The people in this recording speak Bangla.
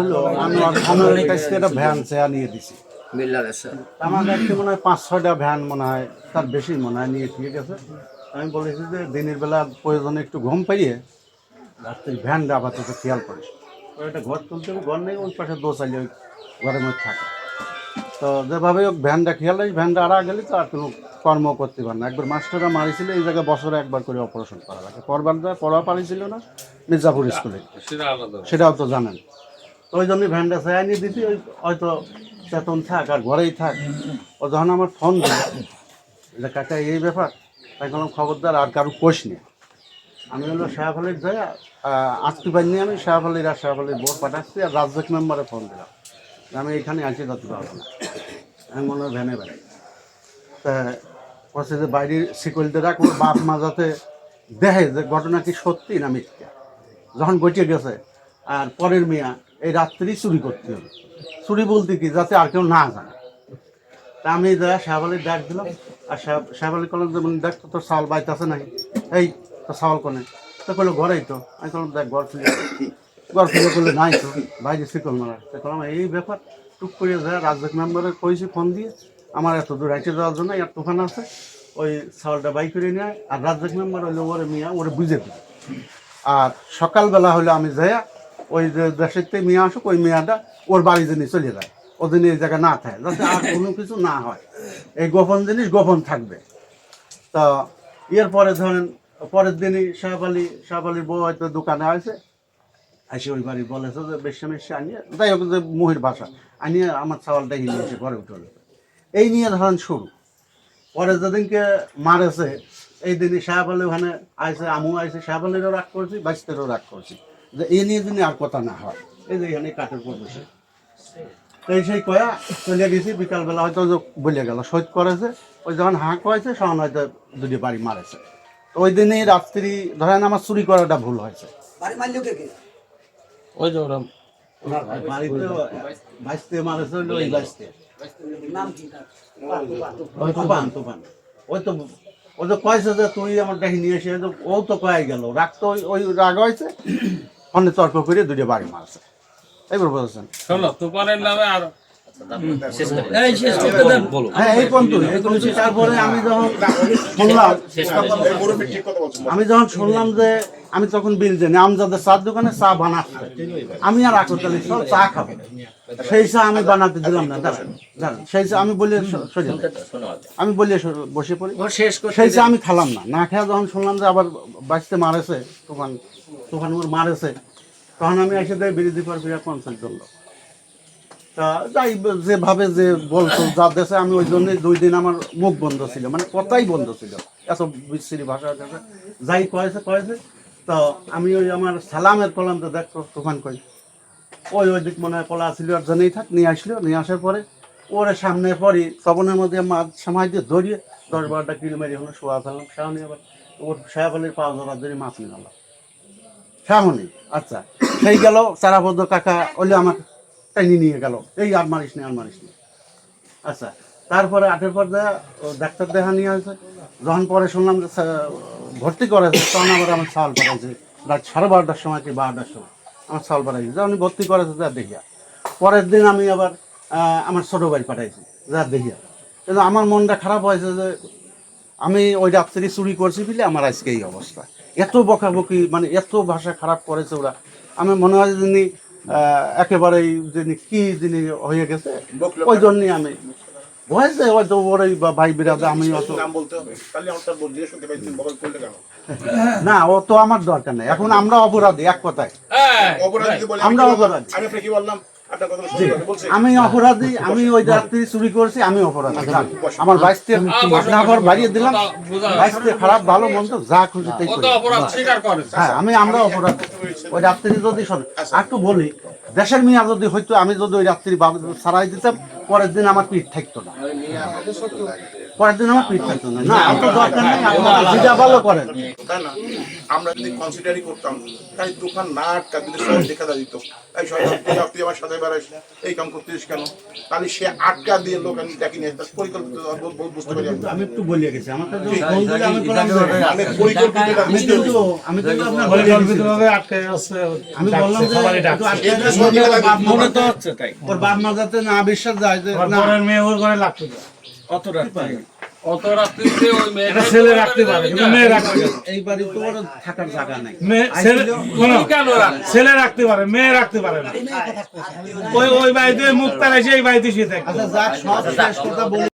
হলো আমি আমার কাছ থেকে একটা ভ্যান চেয়া নিয়ে দিছি। আমার কাছে মনে হয় পাঁচ ছয়টা ভ্যান মনে হয় তার বেশি মনে হয় নিয়ে ঠিক আছে? আমি বলেছি যে দিনের বেলা প্রয়োজনে একটু ঘুম পাইয়ে রাত্রি ভ্যানটা আপাতত খেয়াল করিস একটা ঘর তুলতে হবে, ঘর নেই ওই পাশে দো চাইলে ওই ঘরের মধ্যে থাকে। তো যেভাবে হোক ভ্যানটা খেয়াল রাখিস ভ্যানটা আড়া গেলে তো আর কোনো কর্ম করতে পারে না। একবার মাস্টাররা মারিছিল এই জায়গায় বছরে একবার করে অপারেশন করা লাগে। পরবার যা পড়া পারিছিল না মির্জাপুর স্কুলে। সেটাও তো জানেন। ওই জন্যই ভ্যানটা নিয়ে দিতি ওই হয়তো চেতন থাক আর ঘরেই থাক। ও যখন আমার ফোন দিল, যে কাকা, এই ব্যাপার? তাই কোনো খবরদার, আর কারও কোষ নেই। আমি হলো শাহফালির যাই আসতে পারিনি আমি শাহফালির আর শাহফালির বোর্ড পাঠাচ্ছি আর রাজ্যক মেম্বারে ফোন দিলাম। আমি এখানে আছি, যেতে পারব না। আমি মনে হয় ভ্যানে বেড়াই তা বলছে যে বাইরের সিকিউরিটি রাখ ওর বাপ মা যাতে দেখে যে ঘটনা কি সত্যি না মিথ্যা। যখন ঘটিয়ে গেছে, আর পরের মিয়া এই রাত্রি চুরি করতে হবে। চুরি বলতে কি? যাতে আর কেউ না জানে। তা আমি যা শাহবালির ডাক দিলাম। আর শাহবালি কলেজ যেমন দেখ তোর চাউল বাইতে আছে নাকি? এই তো চাউল কোনে। তো কইলো, ঘরেই তো। আমি বললাম দেখ, ঘর খুলে ঘর খুলে করলে নাই তো। বাইরে শিকল মারা। তো বললাম এই ব্যাপার? টুক করে যায় রাজ্যক মেম্বারে কইছি, ফোন দিয়ে, আমার এত দূর হাইটে যাওয়ার জন্য আর তুফান আছে। ওই চাউলটা বাই করে নেয় আর রাজ্যক মেম্বার হইল, ওরে মিয়া, ওরে বুঝে দিবে আর সকালবেলা হলে আমি যাইয়া ওই যে দেশের মেয়ে আসুক, ওই মেয়েটা ওর বাড়ি জিনিস চলে যায়। ও জন্য এই জায়গায় না থাকে, যাতে আর কোনো কিছু না হয়। এই গোপন জিনিস গোপন থাকবে। তো এর পরে ধরেন, পরের দিনই সাহেব আলী, সাহেব আলীর বউ হয়তো দোকানে আছে এসে ওই বাড়ি বলেছে যে, বেশি মেশে আনিয়ে যাই হোক, যে মহির ভাষা। আনিয়ে আমার চাওয়ালটা নিয়ে এসে ঘরে উঠে এই নিয়ে ধরেন শুরু। পরে যেদিনকে মারেছে, এই দিনই সাহেব আলী ওখানে আইসে আমু আইসে, সাহেব আলীরও রাগ করছি বাইশতেরও রাগ করছি। যে এই নিয়ে যিনি আর কথা না হয় এই যে এখানে কাঠের পর বসে। এই সেই কয়া চলে গেছি বিকালবেলা হয়তো যে বলে গেল শহীদ করেছে। ওই যখন হাঁ কয়েছে তখন হয়তো দুটি বাড়ি মারেছে। তো ওই দিনই রাত্রি ধরেন আমার চুরি করাটা ভুল হয়েছে। বাড়ি মারলো কে কে? ওই যে ওরা বাড়িতে বাইশতে মারেছে ওই ওই তুফান তুফান ওই তো ও তো কয়েছে যে তুই আমার দেখি নিয়ে এসে ও তো কয়ে গেল। রাগ তো ওই- ওই রাগ হয়েছে। অনেক তর্ক করে দুটো বাড়ি মারছে। এইবার বলছেন। শোনো তুফানের নামে আর এই শেষ করতে দেন। বলো হ্যাঁ এই পর্যন্ত। এই পর্যন্ত। তারপরে আমি যখন শুনলাম আমি যখন শুনলাম যে আমি তখন বিল জানি আমজাদের চার দোকানে চা বানাচ্ছে। আমি আর আকতালি সব চা খাব। সেই চা আমি বানাতে দিলাম না দাঁড়ান দাঁড়ান। সেই চা আমি বলে। আমি বলে বসে পড়ি। শেষ সেই চা আমি খেলাম না। না খেয়ে যখন শুনলাম যে আবার বাঁচতে মারেছে তখন তখন ওর মারেছে, তখন আমি এসে দেয় বিরোধী পার্টির পঞ্চায়েত করল। তা যাই যেভাবে যে বলতো যা দেশে, আমি ওই জন্যই দুই দিন আমার মুখ বন্ধ ছিল মানে কথাই বন্ধ ছিল, এত বিশ্রী ভাষা আছে যাই কয়েছে কয়েছে। তো আমি ওই আমার সালামের কলাম তো দেখতো তুফান কই। ওই ওই দিক মনে হয় কলা ছিল আর জনেই থাক, নিয়ে আসলো, নিয়ে আসার পরে ওরে সামনে পরই সবনের মধ্যে মাছ সামাই দিয়ে ধরিয়ে দশ বারোটা কিলো মেরে হলো শোয়া ফেললাম, সামনে আবার ওর সায়াফলের পাওয়া ধরার জন্য মাছ নিয়ে গেলাম সামনে আচ্ছা। সেই গেল চারাপদ্র কাকা ওলে আমার টাইনি নিয়ে গেল। এই আর মারিস নি, আর মারিস নি। আচ্ছা তারপরে আটের পর ডাক্তার দেখা নিয়ে আসে। যখন পরে শুনলাম যে ভর্তি করেছে, তখন আবার আমার চাল পাঠাইছে রাত সাড়ে বারোটার সময় কি বারোটার সময় আমার চাল পাঠাইছে যখন ভর্তি করেছে, যা দেখিয়া। পরের দিন আমি আবার আমার ছোটো ভাই পাঠাইছি, যা দেখিয়া। কিন্তু আমার মনটা খারাপ হয়েছে যে, আমি ওই রাত্রি চুরি করছি বলে আমার আজকে এই অবস্থা। এত বকাবকি মানে এত ভাষা খারাপ করেছে ওরা। আমি মনে হয় যিনি আহ, একেবারেই যিনি কি যিনি হয়ে গেছে ওই জন্যই আমি হয়েছে হয়তো ওরই বা ভাই বিরাজে আমি অত না ও তো আমার দরকার নেই। এখন আমরা অপরাধী এক কথায়। অপরাধ আমরা? অপরাধী। আমি কি বললাম? আমি অপরাধী আমি ওই রাত্রি চুরি করছি আমি অপরাধী। আমার বাইশতে নাগর বাড়িয়ে দিলাম। বাইশতে খারাপ ভালো মন্দ যা খুশি তাই হ্যাঁ আমি আমরা অপরাধ। ওই রাত্রি যদি শোন একটু বলি দেশের মিয়া যদি হইতো আমি যদি ওই রাত্রি সারাই দিতাম পরের দিন আমার পিঠ থাকতো না। পরের দিন আমার থাকতো না না আপনার দরকার নেই আপনার যেটা ভালো করেন। তাই না আমরা যদি কনসিডারই করতাম তাই দোকান না আটকা যদি সবাই দেখা দিত। এই শয়তান তুই আমার সাথে বেড়াস এই কাম করতেছিস কেন? তাহলে সে আটকা দিয়ে লোক আমি ডাকি নিয়ে তার পরিকল্পিত বুঝতে পারি আমি। আমি একটু বলিয়ে গেছি আমার কাছে ফোন দিলে আমি বললাম যে, মানে পরিকল্পিত আমি কিন্তু আমি কিন্তু আপনার। পরিকল্পিতভাবে আটকে আছে আমি বললাম যে একটু আটকে মনে তো হচ্ছে তাই ওর বাপ মা যাতে না বিশ্বাস যায় যে না। মেয়ে ওর ঘরে লাগতো অত রাত অত রাত্রিতে ওই মেয়েটা ছেলে রাখতে পারে কিন্তু মেয়ে রাখতে পারে না। এই বাড়ি তো ওর থাকার জায়গা নাই। মেয়ে ছেলে কেন রাখে? ছেলে রাখতে পারে মেয়ে রাখতে পারে না। ওই ওই বাড়িতে মুক্তার তারা এই বাড়িতে সে থাকে আচ্ছা যাক সব শেষ কথা বলি